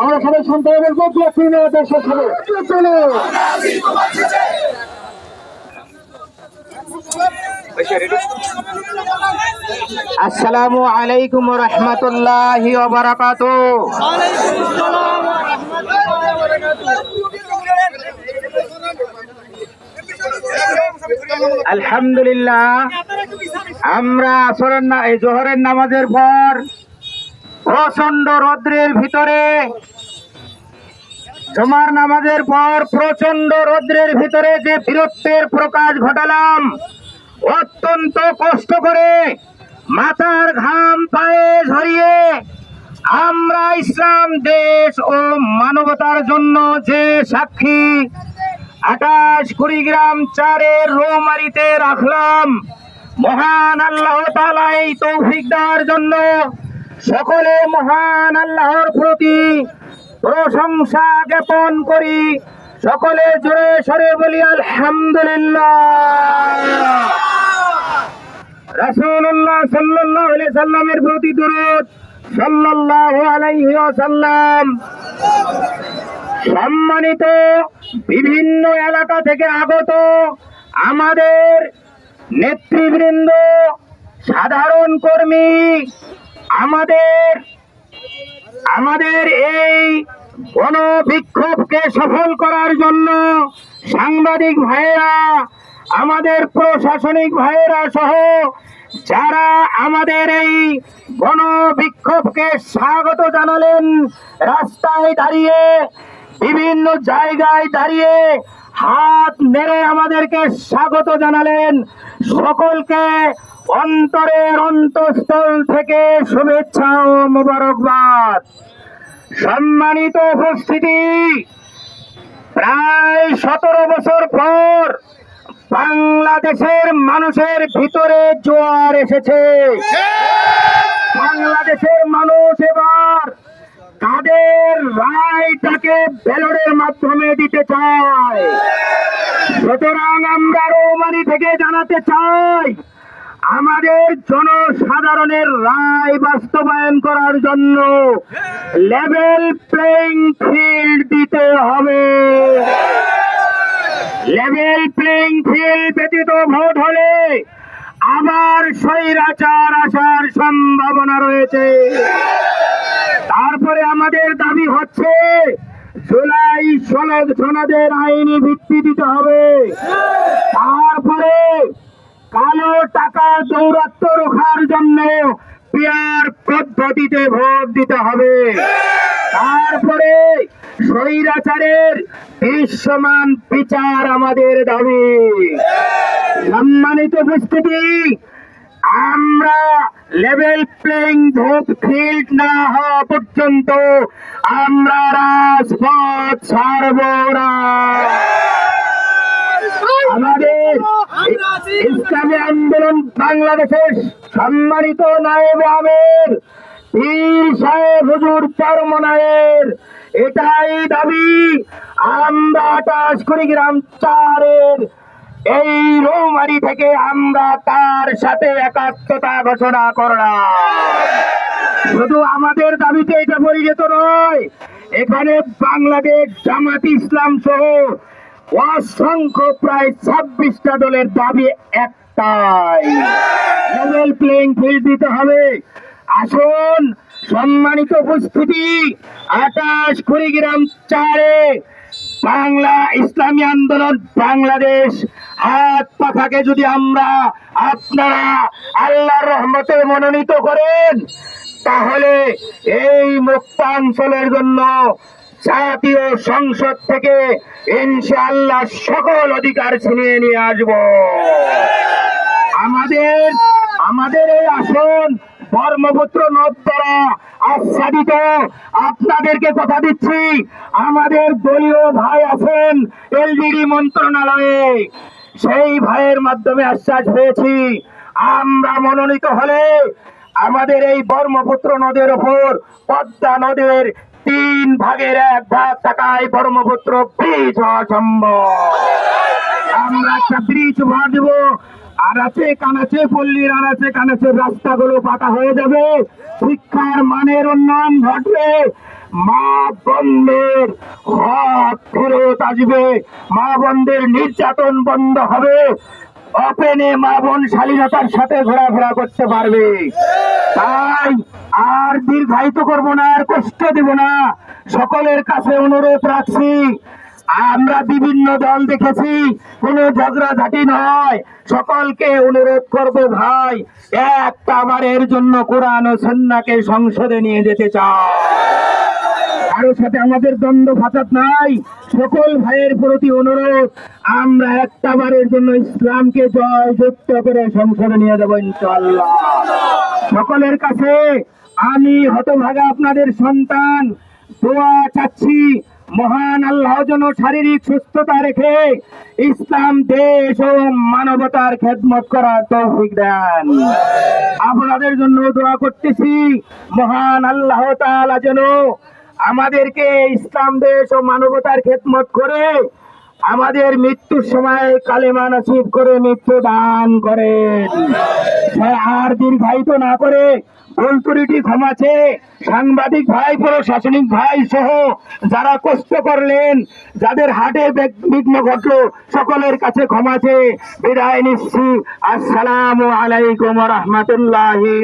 আমরা সবাই তিন দেশের সবাই। আসসালামু আলাইকুম রহমতুল্লাহি ওবারাকাতু আলহামদুলিল্লাহ, আমরা আসরের না এই জোহরের নামাজের পর প্রচণ্ড রৌদ্রের ভিতরে, জমার নামাজের পর প্রচণ্ড রৌদ্রের ভিতরে যে বীরত্বের প্রকাশ ঘটালাম অত্যন্ত কষ্ট করে মাথার ঘাম পায়ে ঝরিয়ে আমরা ইসলাম, দেশ ও মানবতার জন্য যে সাক্ষী, আকাশ কুড়িগ্রাম চারের রোমারিতে রাখলাম। মহান আল্লাহ তালাই তৌফিক দেওয়ার জন্য সকলে মহান আল্লাহর প্রতি প্রশংসা জ্ঞাপন করি। সকলে জোরে সরে বলি, আলহামদুলিল্লাহ। রাসূলুল্লাহ সাল্লাল্লাহু আলাইহি সাল্লামের প্রতি দরুদ, সাল্লাল্লাহু আলাইহি ওয়াসাল্লাম। সম্মানিত বিভিন্ন এলাকা থেকে আগত আমাদের নেতৃবৃন্দ, সাধারণ কর্মী, আমাদের আমাদের এই গণবিক্ষোভকে সফল করার জন্য সাংবাদিক ভাইয়েরা আমাদের প্রশাসনিক ভাইয়েরা সহ যারা আমাদের এই গণবিক্ষোভকে স্বাগত জানালেন, রাস্তায় দাঁড়িয়ে, বিভিন্ন জায়গায় দাঁড়িয়ে হাত মেরে আমাদেরকে স্বাগত জানালেন। সকলকে অন্তরের অন্তঃস্থল থেকে শুভেচ্ছা ও মোবারকবাদ। সম্মানিত উপস্থিতি, প্রায় সতেরো বছর পর বাংলাদেশের মানুষের ভিতরে জোয়ার এসেছে। বাংলাদেশের মানুষ এবার তাদের রায়টাকে ব্যালটের মাধ্যমে দিতে চায়। সুতরাং আমরা রৌমারি থেকে জানাতে চাই, আমাদের জনসাধারণের রায় বাস্তবায়ন করার জন্য লেভেল প্লেইং ফিল্ড দিতে হবে। লেভেল প্লেইং ফিল্ড ব্যতীত ভোট হলে আবার স্বৈরাচার আসার সম্ভাবনা রয়েছে। তারপরে আমাদের দাবি হচ্ছে, জুলাই সনদ সনদের আইনি ভিত্তি দিতে হবে। তারপরে কালো টাকা দৌরাত্ম রোখার জন্য পেয়ার পদ্ধতিতে ভোট দিতে হবে। তারপরে স্বৈরাচারের দৃশ্যমান বিচার আমাদের দাবি। সম্মানিত উপস্থিতি, আমরা লেভেল প্লেইং ফিল্ড না হওয়া পর্যন্ত আমরা রাজপথ ছাড়ব না। আমাদের ইসলামী আন্দোলন বাংলাদেশের সম্মানিত নায়েব আমের পীর সাহেব হুজুর চরমনায়ের এটাই দাবি আমরা আটাশ কুড়িগ্রাম চারের এই রৌমারি থেকে আমরা তার সাথে একাত্মতা ঘোষণা করলাম। শুধু আমাদের দাবিতে এটা পরিচিত নয়, এখানে বাংলাদেশ জামাত ইসলাম সহ অসংখ্য প্রায় ছাব্বিশটা দলের দাবি একটাই। লেভেল প্লেইং ফিল্ড দিতে হবে। আসুন, সম্মানিত উপস্থিতি, আকাশ কুড়িগ্রাম চারে, বাংলা ইসলামী আন্দোলন, বাংলাদেশ, হাত পাখাকে যদি আমরা আপনারা আল্লাহর রহমতে মনোনীত করেন, তাহলে এই মুক্তাঞ্চলের জন্য জাতীয় সংসদ থেকে ইনশাআল্লাহ সকল অধিকার ছিনিয়ে নিয়ে আসব। আমাদের আমাদের এই আসন ধর্মপুত্র নদ্বরা আচ্ছাদিত আপনাদেরকে কথা দিচ্ছি। আমাদের দলীয় ভাই আছেন এলজিডি মন্ত্রণালয়ে। সেই ভাইয়ের মাধ্যমে আশ্বাস পেয়েছি, আমরা মনোনীত হলে আমাদের এই ব্রহ্মপুত্র নদের ওপর পদ্মা নদের তিন ভাগের এক ভাগ টাকায় ব্রহ্মপুত্র ব্রিজ হওয়া সম্ভব। আমরা একটা ব্রিজ দেব আনাচে কানাচে পল্লীর আনাচে কানাচে রাস্তাগুলো পাকা হয়ে যাবে। শিক্ষার মানের উন্নয়ন ঘটবে। মা বন্ধের হক ফেরত আসবে। মা বন্ধের নির্যাতন বন্ধ হবে। অপেনে মা বোন শালীনতার সাথে ঘোরাফেরা করতে পারবে। তাই আর দীর্ঘায়িত করব না, আর কষ্ট দেব না। সকলের কাছে অনুরোধ রাখছি আমরা বিভিন্ন দল দেখেছি, কোন ঝগড়াঝাটি নয়। সকলকে অনুরোধ করব ভাই, একটা বারের জন্য কোরআন ও সন্নাকে সংসদে নিয়ে যেতে চাই কারও সাথে আমাদের দ্বন্দ্ব ফাসাদ নাই। সকল ভাইয়ের প্রতি অনুরোধ, আমরা একটা বারের জন্য ইসলামকে জয় যুক্ত করে সংসদে নিয়ে যাব ইনশাল্লাহ সকলের কাছে আমি হতভাগা আপনাদের সন্তান, দোয়া চাচ্ছি। মহান আল্লাহ যেন শারীরিক সুস্থতা রেখে ইসলাম দেশ ও মানবতার খেদমত করার তৌফিক দেন। আপনাদের জন্য দোয়া করতেছি মহান আল্লাহ তাআলা যেন আমাদেরকে ইসলাম দেশ ও মানবতার খেদমত করে আমাদের মৃত্যুর সময় কালেমা নসিব করে মৃত্যু দান হ্যাঁ, আর দীর্ঘায়িত না করে ভুল ত্রুটি ক্ষমাছে সাংবাদিক ভাই, প্রশাসনিক ভাই সহ যারা কষ্ট করলেন, যাদের হাটে বিঘ্ন ঘটল, সকলের কাছে ক্ষমাছে বিদায় নিচ্ছি। আসসালামু আলাইকুম রহমতুল্লাহি